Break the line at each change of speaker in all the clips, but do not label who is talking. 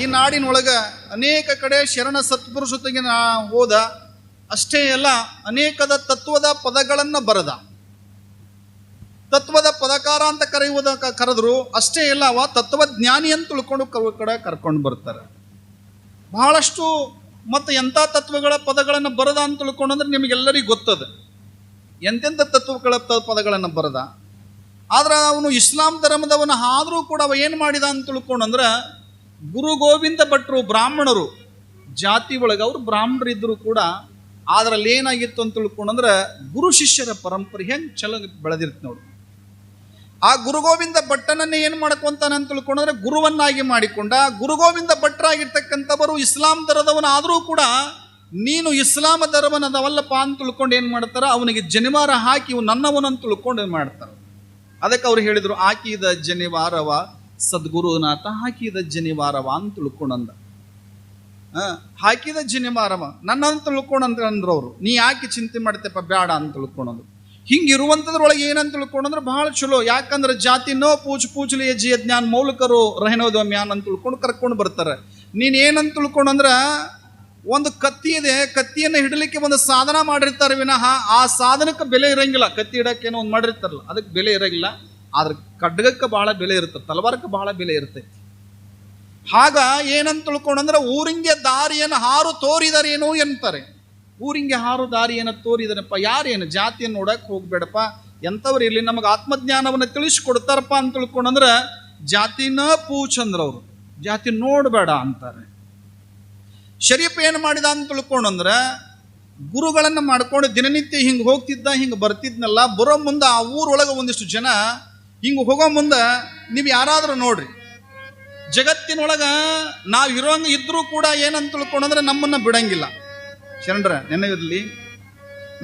ಈ ನಾಡಿನೊಳಗೆ ಅನೇಕ ಕಡೆ ಶರಣ ಸತ್ಪುರುಷತೆಗೆ ನಾ ಹೋದ, ಅಷ್ಟೇ ಅಲ್ಲ ಅನೇಕದ ತತ್ವದ ಪದಗಳನ್ನು ಬರೆದ. ತತ್ವದ ಪದಕಾರ ಅಂತ ಕರೆಯುವುದ ಕರೆದ್ರು, ಅಷ್ಟೇ ಅಲ್ಲ ಅವ ತತ್ವಜ್ಞಾನಿ ಅಂತ ತಿಳ್ಕೊಂಡು ಕಡೆ ಕರ್ಕೊಂಡು ಬರ್ತಾರೆ. ಬಹಳಷ್ಟು ಮತ್ತು ಎಂಥ ತತ್ವಗಳ ಪದಗಳನ್ನು ಬರದ ಅಂತ ತಿಳ್ಕೊಂಡಂದ್ರೆ ನಿಮಗೆಲ್ಲರಿಗೂ ಗೊತ್ತದ. ಎಂತೆಂಥ ತತ್ವಗಳ ಪದಗಳನ್ನು ಬರದ. ಆದರೆ ಅವನು ಇಸ್ಲಾಂ ಧರ್ಮದವನ ಆದರೂ ಕೂಡ ಅವ ಏನು ಮಾಡಿದ ಅಂತ ತಿಳ್ಕೊಂಡಂದ್ರೆ ಗುರು ಗೋವಿಂದ ಭಟ್ರು ಬ್ರಾಹ್ಮಣರು, ಜಾತಿ ಒಳಗೆ ಅವರು ಬ್ರಾಹ್ಮಣರಿದ್ದರು ಕೂಡ ಅದರಲ್ಲಿ ಏನಾಗಿತ್ತು ಅಂತ ತಿಳ್ಕೊಂಡಂದ್ರೆ ಗುರು ಶಿಷ್ಯರ ಪರಂಪರೆ ಹೆಂಗೆ ಚಲ ಬೆಳೆದಿರ್ತ ನೋಡಿ. ಆ ಗುರು ಗೋವಿಂದ ಭಟ್ಟನನ್ನೇ ಏನು ಮಾಡ್ಕೊಂತಾನೆ ಅಂತ ತಿಳ್ಕೊಂಡ್ರೆ ಗುರುವನ್ನಾಗಿ ಮಾಡಿಕೊಂಡ. ಗುರು ಗೋವಿಂದ ಭಟ್ರಾಗಿರ್ತಕ್ಕಂಥವರು ಇಸ್ಲಾಂ ಧರದವನಾದರೂ ಕೂಡ ನೀನು ಇಸ್ಲಾಂ ಧರ್ಮನದವಲ್ಲಪ್ಪ ಅಂತ ತಿಳ್ಕೊಂಡು ಏನು ಮಾಡ್ತಾರ? ಅವನಿಗೆ ಜನಿವಾರ ಹಾಕಿ ಇವು ನನ್ನವನಂತ ತಿಳ್ಕೊಂಡು ಏನು ಮಾಡ್ತಾರೆ? ಅದಕ್ಕೆ ಅವ್ರು ಹೇಳಿದರು ಆಕಿದ ಜನಿವಾರವ ಸದ್ಗುರುನಾಥ ಹಾಕಿದ ಜನಿವಾರವ ಅಂತ ತಿಳ್ಕೊಂಡಂದ ಹಾಕಿದ ಜನಿವಾರವ ನನ್ನ ತಿಳ್ಕೊಂಡಂತ ಅಂದ್ರು ಅವರು ನೀ ಯಾಕೆ ಚಿಂತೆ ಮಾಡ್ತೇಪ್ಪ ಬೇಡ ಅಂತ ತಿಳ್ಕೊಂಡಂದ್ರು. ಹಿಂಗಿರುವಂಥದ್ರೊಳಗೆ ಏನಂತ ತಿಳ್ಕೊಂಡಂದ್ರೆ ಬಹಳ ಚಲೋ, ಯಾಕಂದ್ರೆ ಜಾತಿ ನೋ ಪೂಜ್ ಪೂಜಲಿಯ ಜಿಯ ಜ್ಞಾನ ಮೌಲಿಕರು ರಹನೋದ ಮ್ಯಾನ್ ಅಂತ ತಿಳ್ಕೊಂಡು ಕರ್ಕೊಂಡು ಬರ್ತಾರೆ. ನೀನು ಏನಂತ ತಿಳ್ಕೊಂಡಂದ್ರ, ಒಂದು ಕತ್ತಿ ಇದೆ, ಕತ್ತಿಯನ್ನು ಹಿಡಲಿಕ್ಕೆ ಒಂದು ಸಾಧನ ಮಾಡಿರ್ತಾರೆ ವಿನಃ, ಆ ಸಾಧನಕ್ಕೆ ಬೆಲೆ ಇರಂಗಿಲ್ಲ. ಕತ್ತಿ ಇಡಕ್ಕೇನೋ ಒಂದು ಮಾಡಿರ್ತಾರಲ್ಲ, ಅದಕ್ಕೆ ಬೆಲೆ ಇರಂಗಿಲ್ಲ. ಆದ್ರೆ ಖಡ್ಗಕ್ಕೆ ಬಹಳ ಬೆಲೆ ಇರುತ್ತೆ, ತಲವಾರಕ್ಕೆ ಬಹಳ ಬೆಲೆ ಇರುತ್ತೆ. ಆಗ ಏನಂತ ತಿಳ್ಕೊಂಡಂದ್ರೆ ಊರಿಂಗೆ ದಾರಿಯನ್ನು ಹಾರು ತೋರಿದರೇನು ಎಂತಾರೆ. ಊರಿಂಗೆ ಹಾರು ದಾರಿಯನ್ನು ತೋರಿದನಪ್ಪ ಯಾರೇನು? ಜಾತಿಯನ್ನು ನೋಡಕ್ಕೆ ಹೋಗ್ಬೇಡಪ್ಪ. ಎಂಥವ್ರು ಇರಲಿ, ನಮಗೆ ಆತ್ಮಜ್ಞಾನವನ್ನು ತಿಳಿಸ್ಕೊಡ್ತಾರಪ್ಪ ಅಂತ ತಿಳ್ಕೊಂಡಂದ್ರೆ ಜಾತಿನ ಪೂಚಂದ್ರ ಅವರು. ಜಾತಿ ನೋಡಬೇಡ ಅಂತಾರೆ. ಶರೀಫ್ ಏನು ಮಾಡಿದ ಅಂತ ತಿಳ್ಕೊಂಡಂದ್ರೆ ಗುರುಗಳನ್ನು ಮಾಡ್ಕೊಂಡು ದಿನನಿತ್ಯ ಹಿಂಗೆ ಹೋಗ್ತಿದ್ದ, ಹಿಂಗೆ ಬರ್ತಿದ್ನಲ್ಲ, ಬರೋ ಮುಂದೆ ಆ ಊರೊಳಗೆ ಒಂದಿಷ್ಟು ಜನ ಹಿಂಗೆ ಹೋಗೋ ಮುಂದೆ ನೀವು ಯಾರಾದರೂ ನೋಡ್ರಿ. ಜಗತ್ತಿನೊಳಗ ನಾವು ಇರೋಂಗೆ ಇದ್ರೂ ಕೂಡ ಏನಂತ ತಿಳ್ಕೊಂಡಂದ್ರೆ ನಮ್ಮನ್ನ ಬಿಡಂಗಿಲ್ಲ. ಶರಣರ ನೆನವಿರಲಿ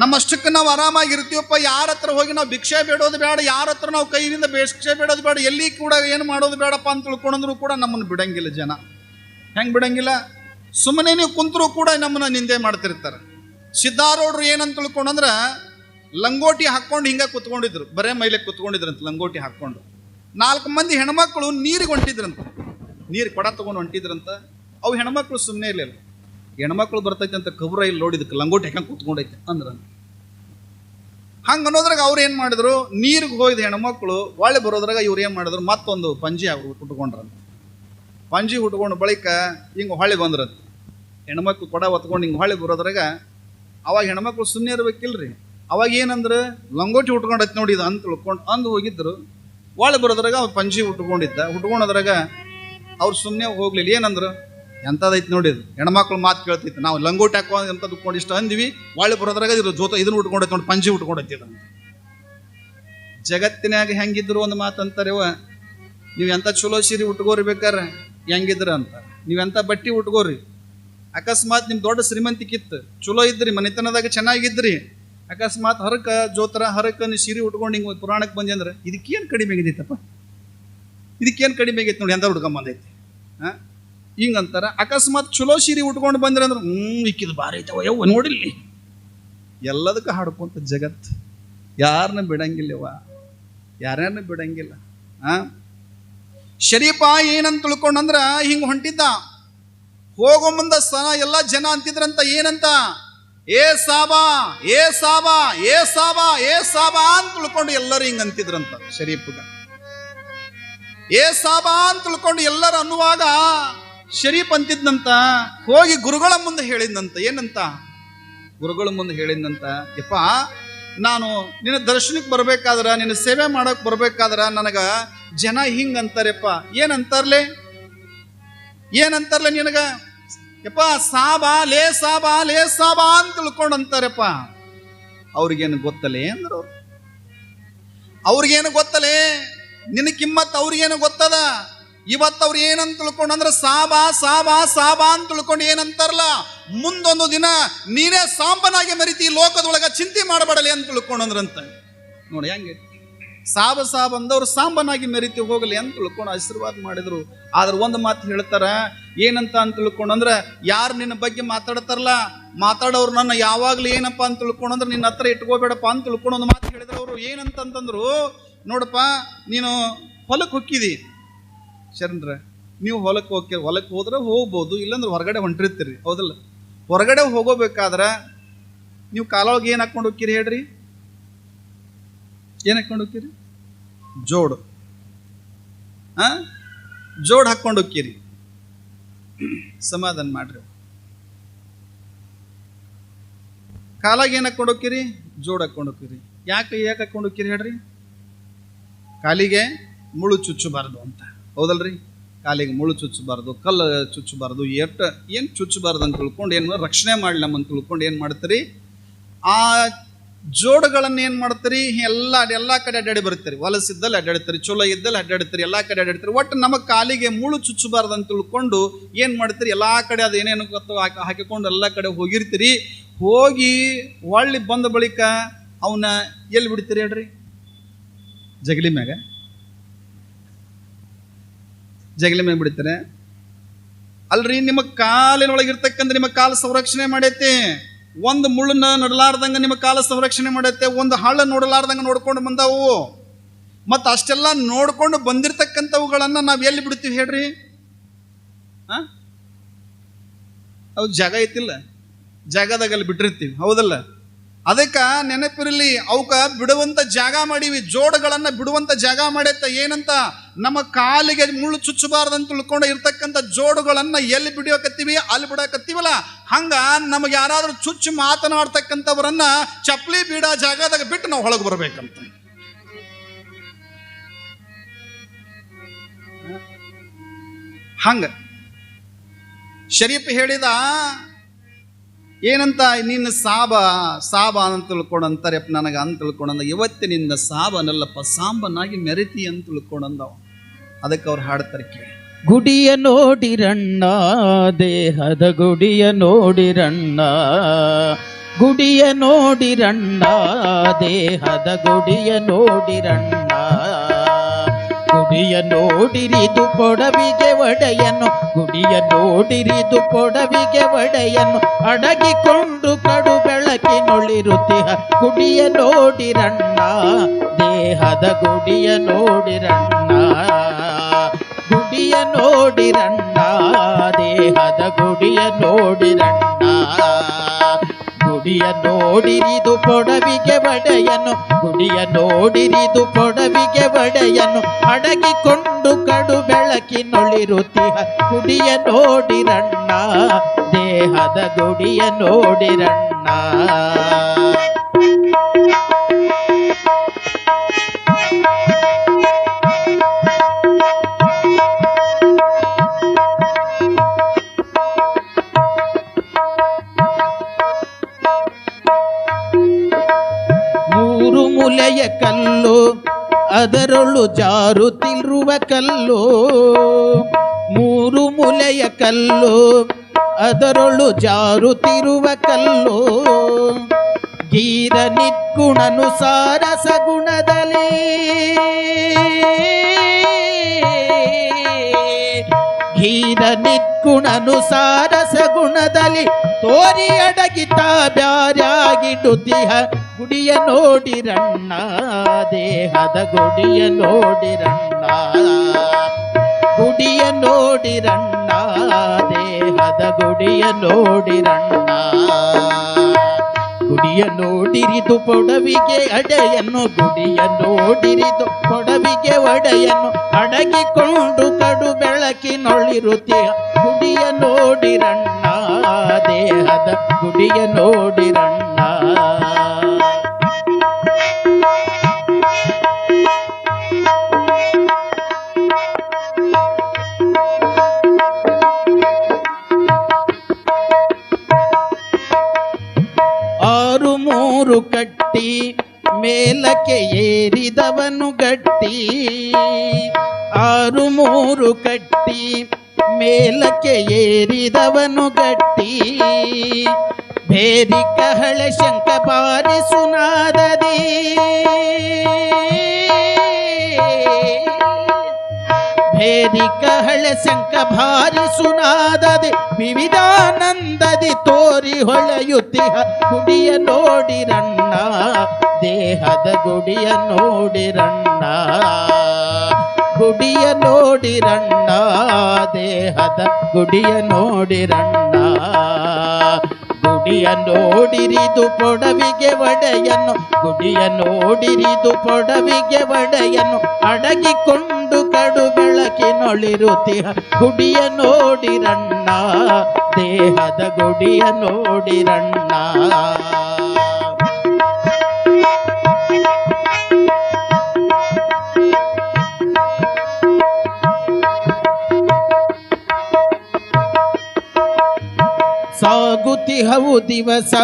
ನಮ್ಮಷ್ಟಕ್ಕೆ ನಾವು ಆರಾಮಾಗಿ ಇರ್ತೀವಪ್ಪ, ಯಾರ ಹತ್ರ ಹೋಗಿ ನಾವು ಭಿಕ್ಷೆ ಬೇಡೋದು ಬೇಡ, ಯಾರ ಹತ್ರ ನಾವು ಕೈಯಿಂದ ಭಿಕ್ಷೆ ಬೇಡೋದು ಬೇಡ, ಎಲ್ಲಿ ಕೂಡ ಏನು ಮಾಡೋದು ಬೇಡಪ್ಪ ಅಂತ ತಿಳ್ಕೊಂಡ್ರು ಕೂಡ ನಮ್ಮನ್ನು ಬಿಡಂಗಿಲ್ಲ ಜನ. ಹೆಂಗೆ ಬಿಡಂಗಿಲ್ಲ? ಸುಮ್ಮನೆ ನೀವು ಕುಂತರೂ ಕೂಡ ನಮ್ಮನ್ನು ನಿಂದೆ ಮಾಡ್ತಿರ್ತಾರೆ. ಸಿದ್ಧಾರೂಢರು ಏನಂತ ತಿಳ್ಕೊಂಡಂದ್ರೆ ಲಂಗೋಟಿ ಹಾಕ್ಕೊಂಡು ಹಿಂಗೆ ಕುತ್ಕೊಂಡಿದ್ರು. ಬರೇ ಮೈಲೆ ಕುತ್ಕೊಂಡಿದ್ರಂತ ಲಂಗೋಟಿ ಹಾಕ್ಕೊಂಡು. ನಾಲ್ಕು ಮಂದಿ ಹೆಣ್ಮಕ್ಳು ನೀರಿಗೆ ಹೊಂಟಿದ್ರಂತ. ನೀರು ಕೊಡ ತಗೊಂಡು ಹೊಂಟಿದ್ರಂತ. ಅವು ಹೆಣ್ಮಕ್ಳು ಸುಮ್ಮನೆ ಇರಲಿಲ್ಲ. ಹೆಣ್ಮಕ್ಳು ಬರ್ತೈತೆ ಅಂತ ಕಬ್ರ ಇಲ್ಲಿ ನೋಡಿದಕ್ಕೆ ಲಂಗೋಟಿ ಹಾಕಂಗೆ ಕುತ್ಕೊಂಡೈತೆ ಅಂದ್ರೆ ಹಂಗೆ ಅನ್ನೋದ್ರಾಗ ಅವ್ರು ಏನು ಮಾಡಿದ್ರು? ನೀರಿಗೆ ಹೋಯ್ದು ಹೆಣ್ಮಕ್ಳು ಒಳ್ಳೆ ಬರೋದ್ರಾಗ ಇವ್ರು ಏನು ಮಾಡಿದ್ರು? ಮತ್ತೊಂದು ಪಂಜಿ ಅವ್ರು ಉಟ್ಕೊಂಡ್ರಂತ. ಪಂಜಿ ಉಟ್ಕೊಂಡು ಬಳಿಕ ಹಿಂಗೆ ಹೊಳ್ಳಿ ಬಂದ್ರಂತ. ಹೆಣ್ಮಕ್ಳು ಕೊಡ ಹೊತ್ಕೊಂಡು ಹಿಂಗೆ ಹೊಳ್ಳಿ ಬರೋದ್ರಾಗ ಅವಾಗ ಹೆಣ್ಮಕ್ಳು ಸುಮ್ಮನೆ ಇರ್ಬೇಕಿಲ್ರಿ. ಅವಾಗ ಏನಂದ್ರೆ, ಲಂಗೋಟಿ ಉಟ್ಕೊಂಡೈತೆ ನೋಡಿ ಇದು ಅಂತ ತಿಳ್ಕೊಂಡು ಅಂದು ಹೋಗಿದ್ರು. ಒಳ್ಳೆ ಬರೋದ್ರಾಗ ಅವ್ರು ಪಂಜಿ ಉಟ್ಕೊಂಡಿದ್ದ. ಉಟ್ಕೊಳೋದ್ರಾಗ ಅವ್ರು ಸುಮ್ಮನೆ ಹೋಗ್ಲಿಲ್ಲ. ಏನಂದ್ರು ನೋಡಿ ಇದು. ಹೆಣ್ಮಕ್ಳು ಮಾತು ಕೇಳ್ತಿತ್ತು. ನಾವು ಲಂಗೋಟಿ ಹಾಕೋ ಅಂತ ಉಟ್ಕೊಂಡು ಇಷ್ಟ ಅಂದ್ವಿ. ಒಳ್ಳೆ ಬರೋದ್ರಾಗ ಇದ್ರ ಜೊತೆ ಇದನ್ನು ಉಟ್ಕೊಂಡೈತೆ ನೋಡಿ ಪಂಜಿ ಉಟ್ಕೊಂಡೈತಿ ಇದು ಜಗತ್ತಿನಾಗ ಹೆಂಗಿದ್ರು ಒಂದು ಮಾತು ಅಂತಾರೆವ ನೀವು ಎಂಥ ಚಲೋ ಸೀರೆ ಉಟ್ಕೋರಿ ಬೇಕಾರೆ? ಹೆಂಗಿದ್ರ ಅಂತ. ನೀವು ಎಂಥ ಬಟ್ಟೆ ಉಟ್ಕೋರಿ ಅಕಸ್ಮಾತ್ ನಿಮ್ಮ ದೊಡ್ಡ ಶ್ರೀಮಂತಿಕಿತ್ತು. ಚಲೋ ಇದ್ರಿ, ಮನೆತನದಾಗ ಚೆನ್ನಾಗಿದ್ರಿ. ಅಕಸ್ಮಾತ್ ಹರಕ ಜೋತರ ಹರಕ ಸಿರಿ ಉಟ್ಕೊಂಡು ಹಿಂಗೆ ಪುರಾಣಕ್ಕೆ ಬಂದೆ ಅಂದ್ರೆ, ಇದಕ್ಕೇನು ಕಡಿಮೆ ಆಗಿದೈತಪ್ಪ ಇದಕ್ಕೇನು ಕಡಿಮೆ ಆಗೈತೆ ನೋಡಿ ಎಂತ ಹುಡ್ಕೊಂಬಂದೈತಿ ಹಾಂ ಹಿಂಗಂತಾರ. ಅಕಸ್ಮಾತ್ ಚಲೋ ಸೀರೆ ಉಟ್ಕೊಂಡು ಬಂದ್ರೆ ಅಂದ್ರೆ ಹ್ಞೂ ಇಕ್ಕಿದು ಭಾರಿ ಐತವ ಯವ್ವ, ನೋಡಿಲ್ಲಿ. ಎಲ್ಲದಕ್ಕೂ ಹಾಡ್ಕೊಂತ ಜಗತ್. ಯಾರನ್ನ ಬಿಡಂಗಿಲ್ಲವ ಯಾರ್ಯಾರನ್ನ ಬಿಡಂಗಿಲ್ಲ? ಹಾಂ ಶರೀಫ ಏನಂತ ತಿಳ್ಕೊಂಡಂದ್ರ, ಹಿಂಗೆ ಹೊಂಟಿದ್ದ. ಹೋಗೋ ಮುಂದ ಸನ ಎಲ್ಲ ಜನ ಅಂತಿದ್ರಂತ ಏನಂತ? ಏ ಸಾಬಾ ಏ ಸಾಬಾ ಏ ಸಾಬಾ ಏ ಸಾಬಾ ಅಂತ ತಿಳ್ಕೊಂಡು ಎಲ್ಲರೂ ಹಿಂಗೆ ಅಂತಿದ್ರಂತ ಶರೀಫ್ಗ. ಏ ಸಾಬಾ ಅಂತ ತಿಳ್ಕೊಂಡು ಎಲ್ಲರೂ ಅನ್ನುವಾಗ ಶರೀಫ್ ಅಂತಿದ್ನಂತ, ಹೋಗಿ ಗುರುಗಳ ಮುಂದೆ ಹೇಳಿದ್ನಂತ. ಏನಂತ? ಗುರುಗಳ ಮುಂದೆ ಹೇಳಿದ್ನಂತ, ಯಪ್ಪ, ನಾನು ನಿನ್ನ ದರ್ಶನಕ್ಕೆ ಬರ್ಬೇಕಾದ್ರ, ನಿನ್ನ ಸೇವೆ ಮಾಡೋಕೆ ಬರ್ಬೇಕಾದ್ರ ನನಗೆ ಜನ ಹಿಂಗೆ ಅಂತಾರೆಪ್ಪ. ಏನಂತಾರಲೆ? ಏನಂತಾರಲೆ ನಿನಗ? ಯಪ್ಪ, ಸಾಬಾ ಲೇ ಸಾಬಾ ಲೇ ಸಾಬಾ ಅಂತ ತಿಳ್ಕೊಂಡು ಅಂತಾರಪ್ಪ ಅವ್ರಿಗೇನು ಗೊತ್ತಲೇ ಅಂದ್ರು ಅವ್ರು. ಅವ್ರಿಗೇನು ಗೊತ್ತಲೇ? ನಿನ್ನ ಕಿಮ್ಮತ್ ಅವ್ರಿಗೇನು ಗೊತ್ತದ? ಇವತ್ತು ಅವ್ರು ಏನಂತ ತಿಳ್ಕೊಂಡು ಅಂದ್ರೆ ಸಾಬಾ ಸಾಬಾ ಸಾಬಾ ಅಂತ ತಿಳ್ಕೊಂಡು ಏನಂತಾರಲ್ಲ? ಮುಂದೊಂದು ದಿನ ನೀನೇ ಸಾಂಬನಾಗಿ ಮರಿತಿ ಲೋಕದೊಳಗ ಚಿಂತೆ ಮಾಡಬೇಡಲಿ ಅಂತ ತಿಳ್ಕೊಂಡಂದ್ರಂತ. ನೋಡಿ, ಹೆಂಗೆ. ಸಾಬ ಸಾಬ್ ಅಂದವ್ರು ಸಾಂಬನಾಗಿ ಮೆರಿತಿ ಹೋಗಲಿ ಅಂತ ತಿಳ್ಕೊಂಡು ಆಶೀರ್ವಾದ ಮಾಡಿದ್ರು. ಆದ್ರೆ ಒಂದು ಮಾತು ಹೇಳ್ತಾರ, ಏನಂತ ಅಂತ ತಿಳ್ಕೊಂಡು ಅಂದ್ರೆ ಯಾರು ನಿನ್ನ ಬಗ್ಗೆ ಮಾತಾಡ್ತಾರಲ್ಲ, ಮಾತಾಡೋರು ನನ್ನ ಯಾವಾಗ್ಲೂ ಏನಪ್ಪ ಅಂತ ತಿಳ್ಕೊಂಡು ಅಂದ್ರೆ ನಿನ್ನ ಹತ್ರ ಇಟ್ಕೋಬೇಡಪ್ಪ ಅಂತ ತಿಳ್ಕೊಂಡು ಒಂದು ಮಾತು ಹೇಳಿದ್ರು ಅವರು. ಏನಂತಂತಂದ್ರು ನೋಡಪ್ಪ, ನೀನು ಹೊಲಕ್ಕೆ ಹೊಕ್ಕಿದಿ ಶರಣ್ರ, ನೀವು ಹೊಲಕ್ಕೆ ಹೋಗಿ ಹೊಲಕ್ಕೆ ಹೋದ್ರೆ ಹೋಗ್ಬೋದು, ಇಲ್ಲಾಂದ್ರೆ ಹೊರಗಡೆ ಹೊಂಟಿರ್ತೀರಿ. ಹೌದಲ್ಲ? ಹೊರಗಡೆ ಹೋಗೋಬೇಕಾದ್ರೆ, ನೀವು ಕಾಲೊಳಗೆ ಏನು ಹಾಕ್ಕೊಂಡು ಹೋಗ್ತೀರಿ ಹೇಳ್ರಿ? ಏನು ಹಾಕ್ಕೊಂಡು ಹೋಗ್ತೀರಿ? ಜೋಡು. ಆ? ಜೋಡ್ ಹಾಕ್ಕೊಂಡು ಹೋಗ್ತೀರಿ. ಸಮಾಧಾನ ಮಾಡ್ರಿ. ಕಾಲಾಗ ಏನು ಹಾಕ್ಕೊಂಡು ಹೋಗ್ತೀರಿ? ಜೋಡ್ ಹಾಕ್ಕೊಂಡು ಹೋಗ್ತೀರಿ. ಯಾಕೆ ಯಾಕೆ ಹಾಕ್ಕೊಂಡು ಹೋಗ್ತೀರಿ ಹೇಳ್ರಿ? ಕಾಲಿಗೆ ಮುಳು ಚುಚ್ಚಬಾರ್ದು ಅಂತ. ಹೌದಲ್ರಿ? ಕಾಲಿಗೆ ಮುಳು ಚುಚ್ಚಬಾರ್ದು, ಕಲ್ಲು ಚುಚ್ಚಬಾರ್ದು ಎಟ್ಟು ಏನು ಚುಚ್ಚಬಾರ್ದು ಅಂತ ತಿಳ್ಕೊಂಡು, ಏನು ರಕ್ಷಣೆ ಮಾಡಿ ನಮ್ಮನ್ನು ತಿಳ್ಕೊಂಡು ಏನು ಮಾಡ್ತೀರಿ? ಆ ಜೋಡುಗಳನ್ನು ಏನು ಮಾಡ್ತೀರಿ? ಎಲ್ಲ ಎಲ್ಲ ಕಡೆ ಅಡ್ಡಾಡಿ ಬರ್ತೀರಿ ಹೊಲಸಿದ್ದಲ್ಲಿ ಅಡ್ಡಾಡ್ತೀರಿ, ಚಲೋ ಇದ್ದಲ್ಲಿ ಅಡ್ಡಾಡ್ತೀರಿ, ಎಲ್ಲ ಕಡೆ ಅಡ್ಡಾಡ್ತೀರಿ. ಒಟ್ಟು ನಮ್ಮ ಕಾಲಿಗೆ ಮುಳು ಚುಚ್ಚಬಾರ್ದು ಅಂತ ತಿಳ್ಕೊಂಡು ಏನು ಮಾಡ್ತೀರಿ? ಎಲ್ಲ ಕಡೆ ಅದು ಏನೇನು ಗೊತ್ತು ಹಾಕಿ, ಹಾಕಿಕೊಂಡು ಎಲ್ಲ ಕಡೆ ಹೋಗಿರ್ತೀರಿ. ಹೋಗಿ ಹೊಳ್ಳಿ ಬಂದ ಬಳಿಕ ಅವನ್ನ ಎಲ್ಲಿ ಬಿಡ್ತೀರಿ ಹೇಳ್ರಿ? ಜಗಲಿ ಮ್ಯಾಗ. ಜಗಲಿ ಮ್ಯಾಗ ಬಿಡ್ತಾರೆ. ಅಲ್ರಿ ನಿಮ್ಮ ಕಾಲಿನೊಳಗಿರ್ತಕ್ಕಂಥ ನಿಮ್ಮ ಕಾಲು ಸಂರಕ್ಷಣೆ ಮಾಡೈತಿ. ಒಂದು ಮುಳ್ಳನ್ನ ನೋಡಲಾರ್ದಂಗ ನಿಮ್ಮ ಕಾಲ ಸಂರಕ್ಷಣೆ ಮಾಡುತ್ತೆ, ಒಂದು ಹಳ್ಳ ನೋಡಲಾರ್ದಂಗ ನೋಡ್ಕೊಂಡು ಬಂದಾವು. ಮತ್ತು ಅಷ್ಟೆಲ್ಲ ನೋಡ್ಕೊಂಡು ಬಂದಿರತಕ್ಕಂಥವುಗಳನ್ನ ನಾವು ಎಲ್ಲಿ ಬಿಡ್ತೀವಿ ಹೇಳ್ರಿ? ಆ? ಅವು ಜಾಗ ಐತಿಲ್ಲ? ಜಾಗದಾಗ ಅಲ್ಲಿ ಬಿಟ್ಟಿರ್ತೀವಿ, ಹೌದಲ್ಲ? ಅದಕ್ಕೆ ನೆನಪಿರಲಿ ಅವಕ್ಕೆ ಬಿಡುವಂತ ಜಾಗ ಮಾಡೀವಿ, ಜೋಡುಗಳನ್ನು ಬಿಡುವಂತ ಜಾಗ ಮಾಡೈತೆ ಏನಂತ ನಮ್ಮ ಕಾಲಿಗೆ ಮುಳ್ಳು ಚುಚ್ಚಬಾರ್ದಂತ ತಿಳ್ಕೊಂಡು ಇರ್ತಕ್ಕಂಥ ಜೋಡುಗಳನ್ನು ಎಲ್ಲಿ ಬಿಡಿಯೋಕತ್ತೀವಿ, ಅಲ್ಲಿ ಬಿಡಕತ್ತೀವಲ್ಲ? ಹಂಗ ನಮಗೆ ಯಾರಾದರೂ ಚುಚ್ಚು ಮಾತನಾಡ್ತಕ್ಕಂಥವ್ರನ್ನ ಚಪ್ಪಲಿ ಬೀಡ ಜಾಗದಾಗ ಬಿಟ್ಟು ನಾವು ಹೊಳಗೆ ಬರ್ಬೇಕಂತ. ಹಂಗ. ಶರೀಫ್ ಹೇಳಿದ ಏನಂತ ನಿನ್ನ ಸಾಬ ಸಾಬ ಅಂತ ತಿಳ್ಕೊಂಡು ಅಂತಾರೆ. ನನಗೆ ಅಂತ ತಿಳ್ಕೊಂಡಂದ ಇವತ್ತಿನಿಂದ ಸಾಬನಲ್ಲಪ್ಪ ಸಾಂಬನಾಗಿ ಮೆರಿತಿ ಅಂತ ತಿಳ್ಕೊಂಡಂದವ ಅದಕ್ಕೆ ಅವ್ರು ಹಾಡ್ತಾರೆ ಕೇಳಿ.
ಗುಡಿಯ ನೋಡಿರಣ್ಣ ದೇಹದ ಗುಡಿಯ ನೋಡಿರಣ್ಣ ಗುಡಿಯ ನೋಡಿರಣ್ಣ ದೇಹದ ಗುಡಿಯ ನೋಡಿರಣ್ಣ ಗುಡಿಯ ನೋಡಿರಿದು ಕೊಡವಿಗೆ ಒಡೆಯನು, ಗುಡಿಯ ನೋಡಿರಿದು ಕೊಡವಿಗೆ ಒಡೆಯನು. ಅಡಗಿಕೊಂಡು ಕಡು ಬೆಳಕಿನೊಳಿರುತ್ತಿಹ, ಗುಡಿಯ ನೋಡಿರಣ್ಣ, ದೇಹದ ಗುಡಿಯ ನೋಡಿರಣ್ಣ. ಗುಡಿಯ ನೋಡಿರಣ್ಣ, ದೇಹದ ಗುಡಿಯ ನೋಡಿರಣ್ಣ. ಗುಡಿಯ ನೋಡಿರಿದು ಪೊಡವಿಗೆ ಒಡೆಯನು. ಗುಡಿಯ ನೋಡಿರಿದು ಪೊಡವಿಗೆ ಒಡೆಯನು. ಅಡಗಿಕೊಂಡು ಕಡು ಬೆಳಕಿನೊಳಿರುತ್ತಿಹ ಗುಡಿಯ ನೋಡಿರಣ್ಣ ದೇಹದ ಗುಡಿಯ ನೋಡಿರಣ್ಣ ಮುಲೆಯ ಕಲ್ಲು, ಅದರೊಳು ಜಾರುತ್ತಿರುವ ಕಲ್ಲು, ಮೂರು ಮುಲೆಯ ಕಲ್ಲು, ಅದರೊಳು ಜಾರುತ್ತಿರುವ ಕಲ್ಲು. ಗೀರ ನಿದ್ಗುಣನುಸಾರ ಸಗುಣದಲ್ಲಿ ಗೀರ ನಿದ್ಗುಣನುಸಾರ ಸಗುಣದಲ್ಲಿ ತೋರಿ ಅಡಗಿತ ಬ್ಯಾರ್ಯಾಗಿಡುತ್ತಿಹ ಗುಡಿಯ ನೋಡಿರಣ್ಣ ದೇಹದ ಗುಡಿಯ ನೋಡಿರಣ್ಣ ಗುಡಿಯ ನೋಡಿರಣ್ಣ ದೇಹದ ಗುಡಿಯ ನೋಡಿರಣ್ಣ ಗುಡಿಯ ನೋಡಿರಿದು ಪೊಡವಿಗೆ ಅಡೆಯನ್ನು, ಗುಡಿಯ ನೋಡಿರಿದು ಪೊಡವಿಗೆ ಒಡೆಯನ್ನು ಅಡಗಿಕೊಂಡು ಕಡು ಬೆಳಕಿನೊಳಿರುತ್ತೀಯ ಗುಡಿಯ ನೋಡಿರಣ್ಣ ದೇಹದ ಗುಡಿಯ ನೋಡಿರಣ್ಣ ಮೂರು ಕಟ್ಟಿ, ಮೇಲಕ್ಕೆ ಏರಿದವನು ಗಟ್ಟಿ. ಆರು ಮೂರು ಕಟ್ಟಿ, ಮೇಲಕ್ಕೆ ಏರಿದವನು ಗಟ್ಟಿ. ಬೇರಿ ಕಹಳೆ ಶಂಕ ಬಾರಿಸುನಾದದಿ. ಭೇದಿ ಕಹಳೆ ಶಂಕ ಭಾರಿಸುನಾದದಿ ವಿವಿಧಾನಂದದಿ ತೋರಿ ಹೊಳೆಯುತ್ತಿಹ. ಗುಡಿಯ ನೋಡಿರಣ್ಣ ದೇಹದ ಗುಡಿಯ ನೋಡಿರಣ್ಣ ಗುಡಿಯ ನೋಡಿರಣ್ಣ ದೇಹದ ಗುಡಿಯ ನೋಡಿರಣ್ಣ ಗುಡಿಯ ಓಡಿರಿದು ಪೊಡವಿಗೆ ಒಡೆಯನ್ನು, ಗುಡಿಯನ್ನು ನೋಡಿರಿದು ಪೊಡವಿಗೆ ಒಡೆಯನ್ನು, ಅಡಗಿಕೊಂಡು ಕಡು ಬೆಳಕಿನೊಳಿರುತಿಹ ಗುಡಿಯ ನೋಡಿರಣ್ಣ ದೇಹದ ಗುಡಿಯ ನೋಡಿರಣ್ಣ ಸಾಗುತಿಹವು ದಿವಸ,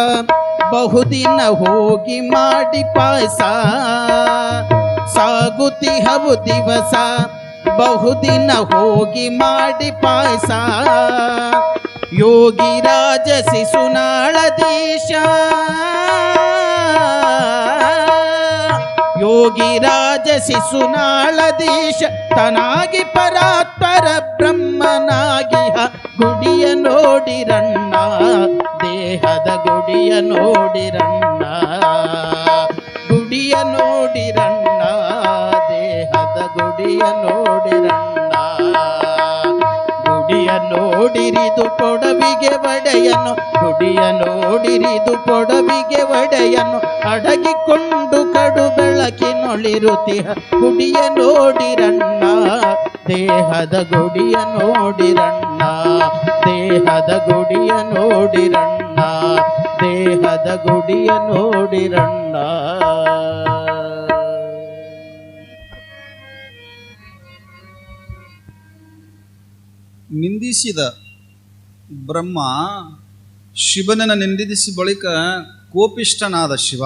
ಬಹುದಿನ ಹೋಗಿ ಮಾಡಿ ಪಾಯಸ. ಸಾಗುತಿಹವು ದಿವಸ, ಬಹುದಿನ ಹೋಗಿ ಮಾಡಿ ಪಾಯಸ. ಯೋಗಿ ರಾಜ ಶಿಶುನಾಳದೀಶ ಯೋಗಿ ರಾಜ ಶಿಶುನಾಳದೀಶ ತನಾಗಿ ಪರಾತ್ಪರ ಬ್ರಹ್ಮನಾಗಿ. ಗುಡಿಯ ನೋಡಿರಣ್ಣ ದೇಹದ ಗುಡಿಯ ನೋಡಿರಣ್ಣ ಗುಡಿಯ ನೋಡಿರಣ್ಣ ದೇಹದ ಗುಡಿಯ ನೋಡಿರಣ್ಣ ಗುಡಿಯ ನೋಡಿರಿದು ಕೊಡವಿಗೆ ಒಡೆಯನು, ಗುಡಿಯ ನೋಡಿರಿದು ಕೊಡವಿಗೆ ಒಡೆಯನು. ಅಡಗಿಕೊಂಡು ಕಡು ಬೆಳಕಿನೊಳಿರುತಿಹ ಗುಡಿಯ ನೋಡಿರಣ್ಣ ದೇಹದ ಗುಡಿಯ ನೋಡಿರಣ್ಣ ದೇಹದ ಗುಡಿಯ ನೋಡಿರಣ್ಣ ದೇಹದ ಗುಡಿಯ ನೋಡಿರಣ್ಣ
ನಿಂದಿಸಿದ ಬ್ರಹ್ಮ ಶಿವನನ್ನು ನಿಂದಿಸಿ ಬಳಿಕ ಕೋಪಿಷ್ಟನಾದ ಶಿವ.